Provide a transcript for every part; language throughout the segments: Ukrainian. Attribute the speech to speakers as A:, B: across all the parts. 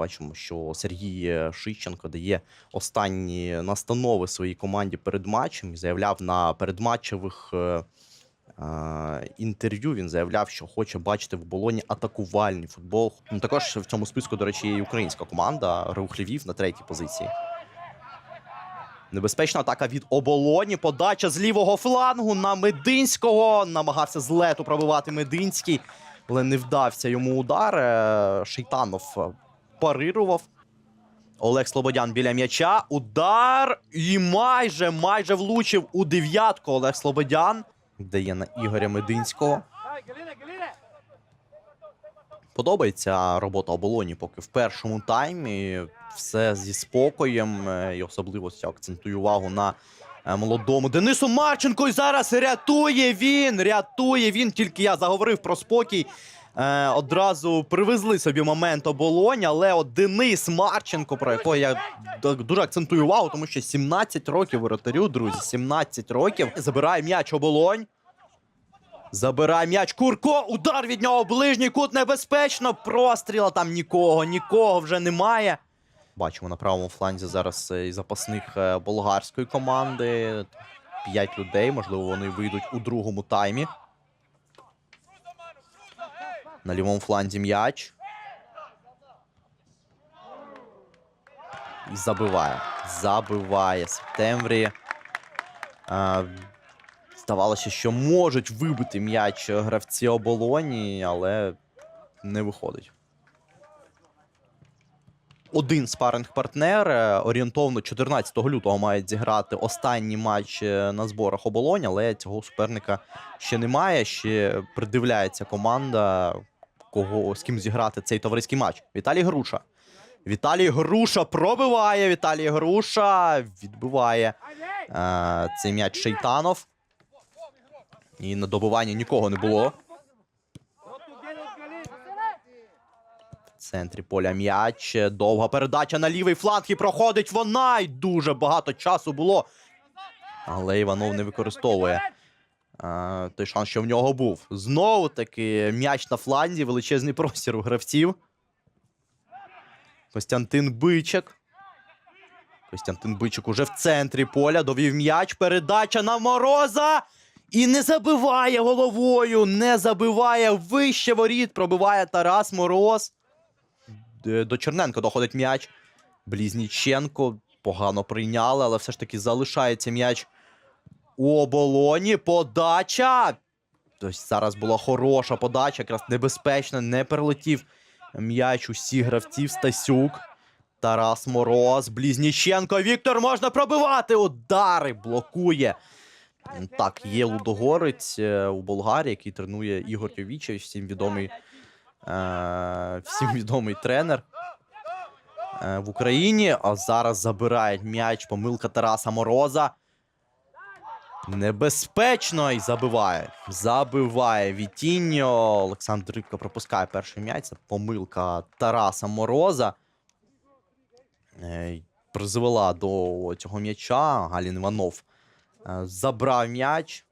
A: Бачимо, що Сергій Шищенко дає останні настанови своїй команді перед матчем і заявляв на передматчевих е, е, інтерв'ю. Він заявляв, що хоче бачити в болоні атакувальний футбол. Ну, також в цьому списку, до речі, є і українська команда Рух Львів на третій позиції. Небезпечна атака від оболоні. Подача з лівого флангу на Мединського. Намагався з лету пробивати Мединський, але не вдався йому удар. Е, Шейтанов е, парирував. Олег Слободян біля м'яча. Удар. І майже майже влучив у дев'ятку Олег Слободян. Дає на Ігоря Мединського. Подобається робота оболоні, поки в першому таймі все зі спокоєм. е, І особливо акцентую увагу на е, молодому Денису Марченко. І зараз рятує він! Рятує він. Тільки я заговорив про спокій. Е, одразу привезли собі момент оболонь, але от Денис Марченко, про якого я дуже акцентую увагу, тому що 17 років воротарю, друзі, 17 років. Забирає м'яч оболонь. Забирає м'яч Курко. Удар від нього. Ближній кут небезпечно. Простріла там нікого, нікого вже немає. Бачимо на правому фланзі зараз е, і запасних е, болгарської команди. П'ять людей. Можливо, вони вийдуть у другому таймі. На лівому фланзі м'яч. І забиває. Забиває Септемврі. Е, Здавалося, що можуть вибити м'яч гравці оболоні, але не виходить. Один спаринг-партнер е, орієнтовно 14 лютого мають зіграти останній матч е, на зборах оболонь, але цього суперника ще немає. Ще придивляється команда, кого з ким зіграти цей товариський матч. Віталій Груша. Віталій Груша пробиває. Віталій Груша відбиває е, цей м'яч Шейтанов. І на добивання нікого не було. В центрі поля м'яч. Довга передача на лівий фланг і проходить вона. І дуже багато часу було. Але Іванов не використовує той шанс, що в нього був. Знову таки м'яч на фланзі, величезний простір у гравців. Костянтин Бичик. Костянтин Бичик уже в центрі поля. Довів м'яч. Передача на мороза. І не забиває головою. Не забиває вище воріт. Пробиває Тарас Мороз. До Черненко доходить м'яч. Блізніченко погано прийняли, але все ж таки залишається м'яч у оболоні. Подача. Тобто зараз була хороша подача, якраз небезпечна, не перелетів м'яч усіх гравців. Стасюк. Тарас Мороз, Блізніченко. Віктор можна пробивати. Удари блокує. Так, є Лудогорець е, у Болгарії, який тренує Ігор Йовічевич, всім відомий, е, всім відомий тренер е, в Україні. А зараз забирає м'яч помилка Тараса Мороза. Небезпечно і забиває. Забиває Вітіньо. Олександр Рибка пропускає перший м'яч. Це помилка Тараса Мороза. Е, Призвела до цього м'яча. Галін Іванов е, забрав м'яч,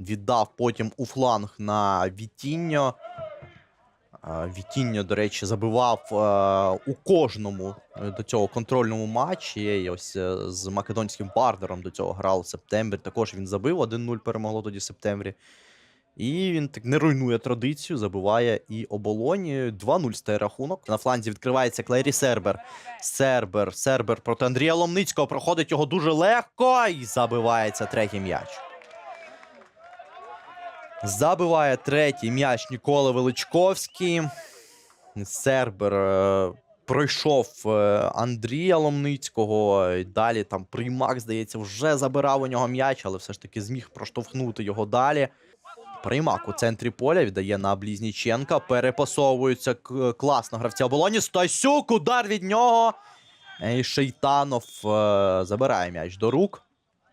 A: віддав потім у фланг на Вітіньо. Вітіньо, до речі, забивав е, у кожному е, до цього контрольному матчі. І ось е, з македонським бардером до цього грав в септембрі. Також він забив 1-0 перемогло тоді в септембрі. І він так не руйнує традицію, забиває і оболоні. 2-0 стає рахунок. На фланзі відкривається Клері Сербер. Сербер, Сербер проти Андрія Ломницького проходить його дуже легко і забивається третій м'яч. Забиває третій м'яч Нікола Величковський. Сербер е, пройшов е, Андрія Ломницького. і Далі там Приймак, здається, вже забирав у нього м'яч, але все ж таки зміг проштовхнути його далі. Приймак у центрі поля віддає на Блізніченка. Перепасовується класно гравця оболоні. Стасюк, удар від нього. І Шейтанов е, забирає м'яч до рук.